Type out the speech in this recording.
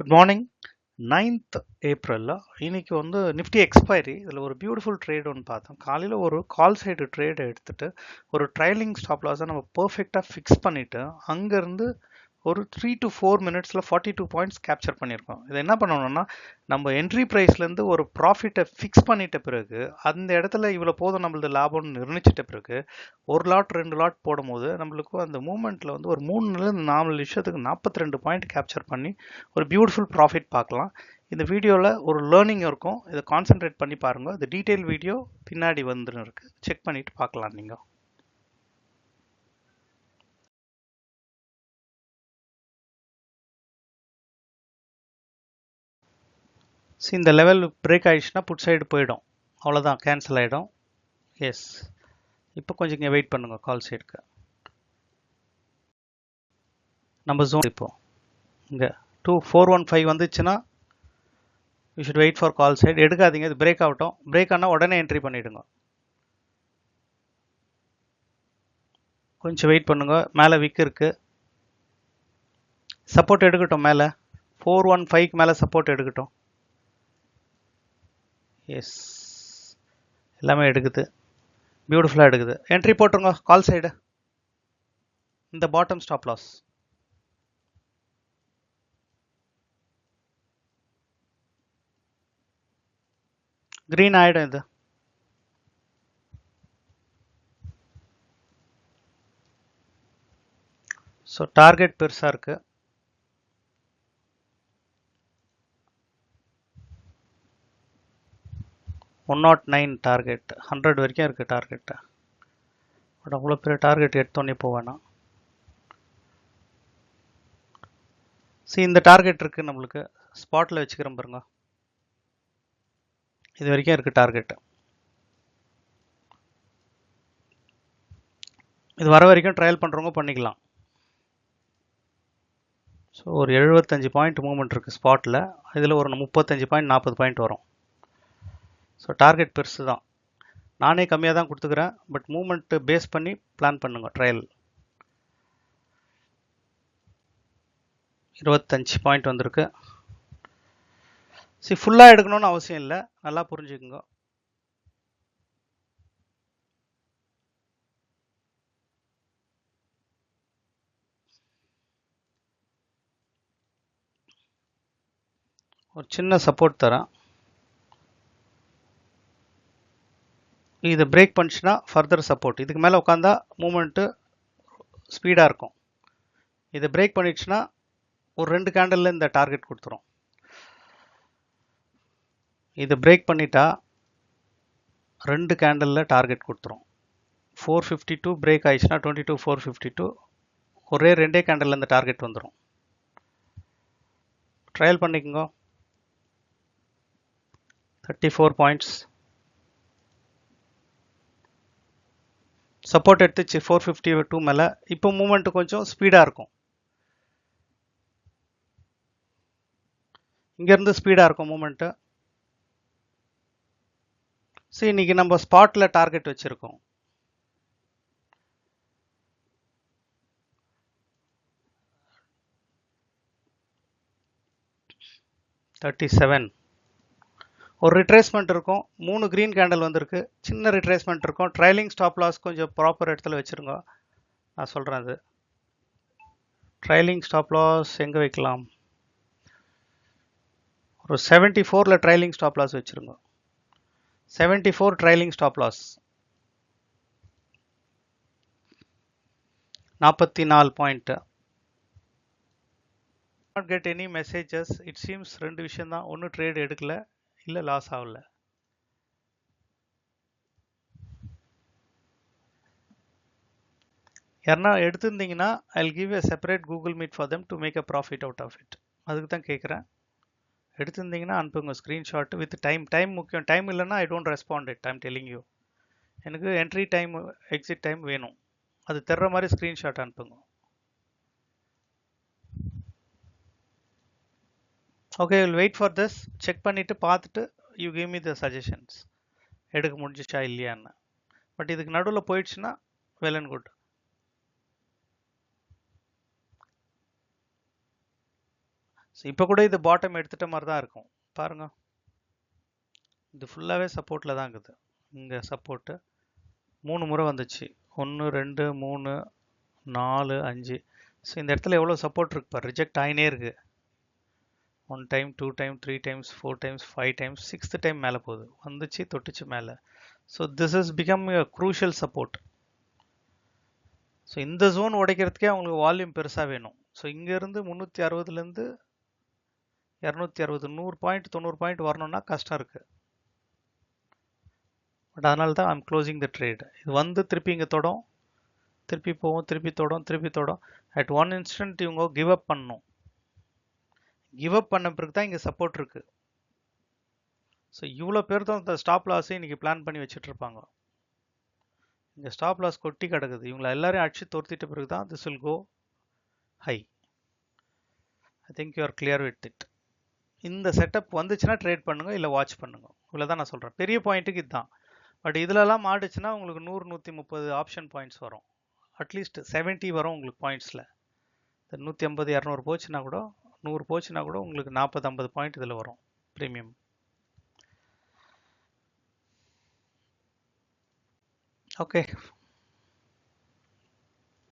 Good morning ninth ஏப்ரலில் இன்றைக்கி வந்து நிஃப்டி எக்ஸ்பைரி இதில் ஒரு பியூட்டிஃபுல் ட்ரேட் ஒன்று பார்த்தோம். காலையில் ஒரு கால் சைடு ட்ரேட் எடுத்துகிட்டு ஒரு ட்ரைலிங் ஸ்டாப் லாஸை நம்ம பர்ஃபெக்டாக ஃபிக்ஸ் பண்ணிவிட்டு அங்கேருந்து ஒரு த்ரீ டு ஃபோர் மினிட்ஸில் ஃபார்ட்டி டூ பாயிண்ட்ஸ் கேப்சர் பண்ணியிருக்கோம். இது என்ன பண்ணணும்னா நம்ம என்ட்ரி ப்ரைஸ்லேருந்து ஒரு ப்ராஃபிட்டை ஃபிக்ஸ் பண்ணிட்ட பிறகு அந்த இடத்துல இவ்வளோ போதும் நம்மளது லாபம்னு நிர்ணயிச்சிட்ட பிறகு ஒரு லாட் ரெண்டு லாட் போடும்போது நம்மளுக்கு அந்த மூமெண்ட்டில் வந்து ஒரு மூணுலேருந்து நாலு விஷயத்துக்கு நாற்பத்தி ரெண்டு பாயிண்ட் கேப்சர் பண்ணி ஒரு பியூட்டிஃபுல் ப்ராஃபிட் பார்க்கலாம். இந்த வீடியோவில் ஒரு லேர்னிங் இருக்கும். இதை கான்சென்ட்ரேட் பண்ணி பாருங்கள் இந்த டீட்டெயில் வீடியோ பின்னாடி வந்துன்னு இருக்குது செக் பண்ணிவிட்டு பார்க்கலாம் நீங்கள் ஸோ இந்த லெவல் பிரேக் ஆகிடுச்சுன்னா புட் சைடு போயிடும். அவ்வளோதான் கேன்சல் ஆகிடும் எஸ் இப்போ கொஞ்சம் இங்கே வெயிட் பண்ணுங்கள் கால் சைடுக்கு நம்ம ஜோன் இப்போ. இங்கே டூ ஃபோர் ஒன் ஃபைவ் வந்துச்சுன்னா you should wait for call side எடுக்காதீங்க இது பிரேக் ஆகட்டும். பிரேக் ஆனால் உடனே என்ட்ரி பண்ணிவிடுங்க கொஞ்சம் வெயிட் பண்ணுங்கள் மேலே விக் இருக்குது சப்போர்ட் எடுக்கட்டும் மேலே. ஃபோர் ஒன் ஃபைவ்க்கு மேலே சப்போர்ட் எடுக்கட்டும். எஸ் எல்லாமே எடுக்குது. பியூட்டிஃபுல்லாக எடுக்குது. என்ட்ரி போட்டுருங்க. கால் சைடு இந்த பாட்டம் ஸ்டாப் லாஸ் க்ரீன் ஆகிடும் இது. ஸோ டார்கெட் பெருசாக இருக்குது one nought nine target hundred வரைக்கும் இருக்குது டார்கெட்டு பட் அவ்வளோ பெரிய டார்கெட் எடுத்தோன்னே போவேணாம் சரி இந்த டார்கெட் இருக்குது நம்மளுக்கு. ஸ்பாட்டில் வச்சுக்கிறோம் பாருங்க. இது வரைக்கும் இருக்குது டார்கெட்டு இது வர வரைக்கும் ட்ரையல் பண்ணுறவங்க பண்ணிக்கலாம். ஸோ ஒரு எழுபத்தஞ்சு பாயிண்ட் மூவ்மெண்ட் இருக்குது ஸ்பாட்டில் இதில் ஒரு முப்பத்தஞ்சு பாயிண்ட் நாற்பது பாயிண்ட் வரும். ஸோ டார்கெட் பெருசு தான். நானே கம்மியாக தான் கொடுத்துக்கிறேன். பட் மூமெண்ட்டு பேஸ் பண்ணி பிளான் பண்ணுங்க ட்ரையல் இருபத்தஞ்சி பாயிண்ட் வந்திருக்கு. சரி ஃபுல்லாக எடுக்கணும்னு அவசியம் இல்லை. நல்லா புரிஞ்சுக்குங்க. ஒரு சின்ன சப்போர்ட் தரேன். இதை பிரேக் பண்ணிச்சுன்னா ஃபர்தர் சப்போர்ட் இதுக்கு மேலே உட்காந்தா மூமெண்ட்டு ஸ்பீடாக இருக்கும். இதை பிரேக் பண்ணிடுச்சுன்னா ஒரு ரெண்டு கேண்டலில் இந்த டார்கெட் கொடுத்துரும். இதை பிரேக் பண்ணிட்டா ரெண்டு கேண்டலில் டார்கெட் கொடுத்துரும். ஃபோர் ஃபிஃப்டி டூ பிரேக் ஆயிடுச்சுன்னா twenty two four fifty two ஒரே ரெண்டே கேண்டலில் இந்த டார்கெட் வந்துடும் ட்ரையல் பண்ணிக்கோங்க. தேர்ட்டி ஃபோர் பாயிண்ட்ஸ் சப்போர்ட் எடுத்துச்சு ஃபோர் ஃபிஃப்டி டூ மேலே. இப்போ மூமெண்ட் கொஞ்சம் ஸ்பீடாக இருக்கும். இங்கேருந்து ஸ்பீடாக இருக்கும் மூமெண்ட்டு சரி இன்னைக்கு நம்ம ஸ்பாட்டில் டார்கெட் வச்சுருக்கோம். தேர்ட்டி செவன் ஒரு ரிட்ரேஸ்மெண்ட் இருக்கும். மூணு க்ரீன் கேண்டல் வந்திருக்கு. சின்ன ரிட்ரேஸ்மெண்ட் இருக்கும். ட்ரைலிங் ஸ்டாப் லாஸ் கொஞ்சம் ப்ராப்பர் இடத்துல வச்சுருங்க. நான் சொல்கிறேன் அது. ட்ரைலிங் ஸ்டாப் லாஸ் எங்கே வைக்கலாம்? ஒரு செவன்ட்டி ஃபோரில் ட்ரைலிங் ஸ்டாப் லாஸ் வச்சுருங்க. Seventy four trailing stop loss நாற்பத்தி நாலு point not get any messages it seems ரெண்டு விஷயம் தான் ஒன்றும் ட்ரேட் எடுக்கலை. இல்லை லாஸ் ஆகல. யாருன்னா எடுத்திருந்தீங்கன்னா I give a separate Google meet for them to make a profit out of it அதுக்கு தான் கேட்குறேன் எடுத்திருந்தீங்கன்னா அனுப்புங்க ஸ்க்ரீன்ஷாட் வித் டைம் டைம் முக்கியம். டைம் இல்லைன்னா I don't respond it time telling you எனக்கு என்ட்ரி டைம் எக்ஸிட் டைம் வேணும். அது தர்ற மாதிரி ஸ்க்ரீன்ஷாட் அனுப்புங்க. Okay will wait for this check பண்ணிவிட்டு பார்த்துட்டு you give me the suggestions எடுக்க முடிஞ்சிச்சா இல்லையான்னு. பட் இதுக்கு நடுவில் போயிடுச்சுன்னா வெல் அண்ட் குட் ஸோ இப்போ கூட இது பாட்டம் எடுத்துட்ட மாதிரி தான் இருக்கும். பாருங்க. இது ஃபுல்லாகவே சப்போர்ட்டில் தான் இருக்குது. இங்கே சப்போர்ட்டு மூணு முறை வந்துச்சு. ஒன்று ரெண்டு மூணு நாலு அஞ்சு. ஸோ இந்த இடத்துல எவ்வளோ சப்போர்ட் இருக்கு பாரு. ரிஜெக்ட் ஆகினே இருக்குது one time two time three times four times five times sixth time மேலே போகுது. வந்துச்சு தொட்டுச்சு மேலே. So this is become crucial support so இந்த ஜோன் உடைக்கிறதுக்கே அவங்களுக்கு வால்யூம் பெருசாக வேணும். ஸோ இங்கேருந்து முந்நூற்றி அறுபதுலேருந்து இரநூத்தி அறுபது நூறு பாயிண்ட் தொண்ணூறு பாயிண்ட் வரணும்னா கஷ்டம் இருக்குது பட் அதனால தான் ஐம் க்ளோசிங் த ட்ரேட் இது வந்து திருப்பி இங்கே தொடும். திருப்பி போகும் திருப்பி தொடும் திருப்பி தொடும். அட் ஒன் இன்ஸ்டன்ட் இவங்க கிவ் அப் பண்ணணும். கிவ் அப் பண்ண பிறகு தான் இங்கே சப்போர்ட் இருக்கு. ஸோ இவ்வளோ பேர் தான் இந்த ஸ்டாப் லாஸை இன்றைக்கி பிளான் பண்ணி வச்சுட்டு இருப்பாங்க. இங்கே ஸ்டாப் லாஸ் கொட்டி கிடக்குது. இவங்களை எல்லாரையும் அடிச்சு துரத்திட்ட பிறகு தான் this will go high I think you are clear with it இந்த செட்டப் வந்துச்சுன்னா ட்ரேட் பண்ணுங்க இல்லை வாட்ச் பண்ணுங்க. இவ்வளோ தான் நான் சொல்கிறேன் பெரிய பாயிண்ட்டுக்கு இதுதான். பட் இதிலலாம் மாட்டுச்சுன்னா உங்களுக்கு நூறு நூற்றி முப்பது ஆப்ஷன் பாயிண்ட்ஸ் வரும். அட்லீஸ்ட் செவன்ட்டி வரும் உங்களுக்கு பாயிண்ட்ஸில் இந்த நூற்றி ஐம்பது இரநூறு போச்சுன்னா கூட நூறு போச்சுன்னா கூட உங்களுக்கு நாற்பது ஐம்பது பாயிண்ட் இதில் வரும் ப்ரீமியம் ஓகே